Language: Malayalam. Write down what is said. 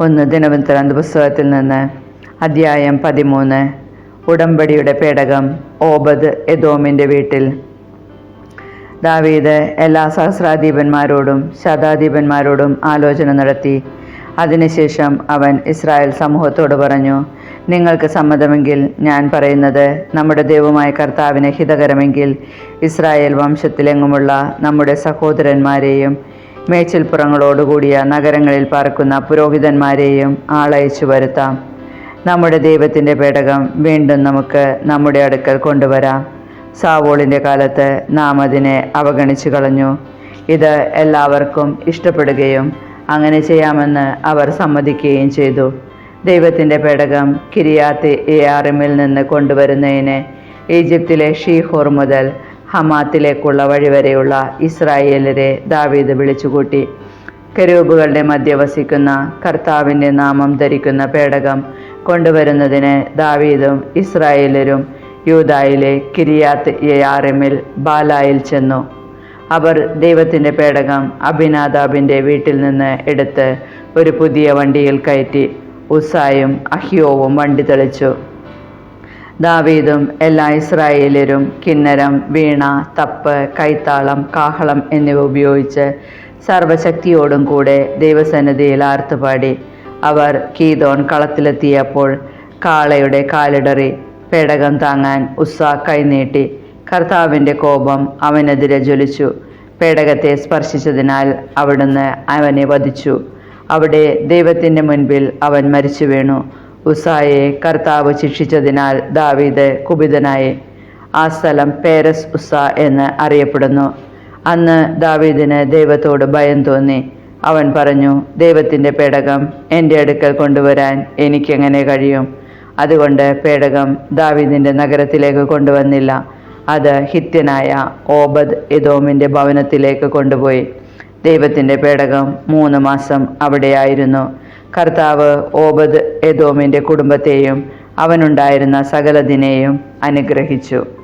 ഒന്ന് ദിനവൃത്താന്ത പുസ്തകത്തിൽ നിന്ന് അധ്യായം പതിമൂന്ന്. ഉടമ്പടിയുടെ പേടകം ഓബദ് എദോമിന്റെ വീട്ടിൽ. ദാവീദ് എല്ലാ സഹസ്രാധീപന്മാരോടും ശതാധീപന്മാരോടും ആലോചന നടത്തി. അതിനുശേഷം അവൻ ഇസ്രായേൽ സമൂഹത്തോട് പറഞ്ഞു നിങ്ങൾക്ക് സമ്മതമെങ്കിൽ ഞാൻ പറയുന്നത് നമ്മുടെ ദൈവമായ കർത്താവിന് ഹിതകരമെങ്കിൽ ഇസ്രായേൽ വംശത്തിലെങ്ങുമുള്ള നമ്മുടെ സഹോദരന്മാരെയും മേച്ചിൽപ്പുറങ്ങളോടുകൂടിയ നഗരങ്ങളിൽ പാർക്കുന്ന പുരോഹിതന്മാരെയും ആളയച്ചു വരുത്താം. നമ്മുടെ ദൈവത്തിന്റെ പേടകം വീണ്ടും നമുക്ക് നമ്മുടെ അടുക്കൽ കൊണ്ടുവരാം. സാവോളിന്റെ കാലത്ത് നാം അതിനെ അവഗണിച്ചു കളഞ്ഞു. ഇത് എല്ലാവർക്കും ഇഷ്ടപ്പെടുകയും അങ്ങനെ ചെയ്യാമെന്ന് അവർ സമ്മതിക്കുകയും ചെയ്തു. ദൈവത്തിന്റെ പേടകം കിരിയാത്ത് ആറിമിൽ നിന്ന് കൊണ്ടുവരുന്നതിന് ഈജിപ്തിലെ ഷീഹോർ മുതൽ ഹമാത്തിലേക്കുള്ള വഴിവരെയുള്ള ഇസ്രായേലരെ ദാവീദ് വിളിച്ചുകൂട്ടി. കരൂപുകളുടെ മധ്യ വസിക്കുന്ന കർത്താവിന്റെ നാമം ധരിക്കുന്ന പേടകം കൊണ്ടുവരുന്നതിന് ദാവീദും ഇസ്രായേലരും യൂതായിലെ കിരിയാത്ത് യയാറിമിൽ ബാലായിൽ ചെന്നു. അവർ ദൈവത്തിന്റെ പേടകം അഭിനാദാബിന്റെ വീട്ടിൽ നിന്ന് എടുത്ത് ഒരു പുതിയ വണ്ടിയിൽ കയറ്റി ഉസായും അഹിയോവും വണ്ടി തെളിച്ചു. ദാവീദും എല്ലാ ഇസ്രായേലരും കിന്നരം വീണ തപ്പ് കൈത്താളം കാഹളം എന്നിവ ഉപയോഗിച്ച് സർവശക്തിയോടും കൂടെ ദൈവസന്നിധിയിൽ ആർത്തുപാടി. അവർ കീതോൺ കളത്തിലെത്തിയപ്പോൾ കാളയുടെ കാലിടറി പേടകം താങ്ങാൻ ഉസ്സ കൈനീട്ടി കർത്താവിന്റെ കോപം അവനെതിരെ ജ്വലിച്ചു. പേടകത്തെ സ്പർശിച്ചതിനാൽ അവിടുന്ന് അവനെ വധിച്ചു. അവിടെ ദൈവത്തിന്റെ മുൻപിൽ അവൻ മരിച്ചു വീണു ഉസായെ കർത്താവ് ശിക്ഷിച്ചതിനാൽ ദാവീദ് കുപിതനായി. ആ സ്ഥലം പേരസ് ഉസ എന്ന് അറിയപ്പെടുന്നു. അന്ന് ദാവീദിന് ദൈവത്തോട് ഭയം തോന്നി. അവൻ പറഞ്ഞു ദൈവത്തിന്റെ പേടകം എന്റെ അടുക്കൽ കൊണ്ടുവരാൻ എനിക്കെങ്ങനെ കഴിയും? അതുകൊണ്ട് പേടകം ദാവീദിന്റെ നഗരത്തിലേക്ക് കൊണ്ടുവന്നില്ല. അത് ഹിത്യനായ ഓബദ് എദോമിന്റെ ഭവനത്തിലേക്ക് കൊണ്ടുപോയി. ദൈവത്തിന്റെ പേടകം മൂന്ന് മാസം അവിടെയായിരുന്നു കർത്താവ് ഓബദ് എദോമിന്റെ കുടുംബത്തെയും അവനുണ്ടായിരുന്ന സകലതിനെയും അനുഗ്രഹിച്ചു.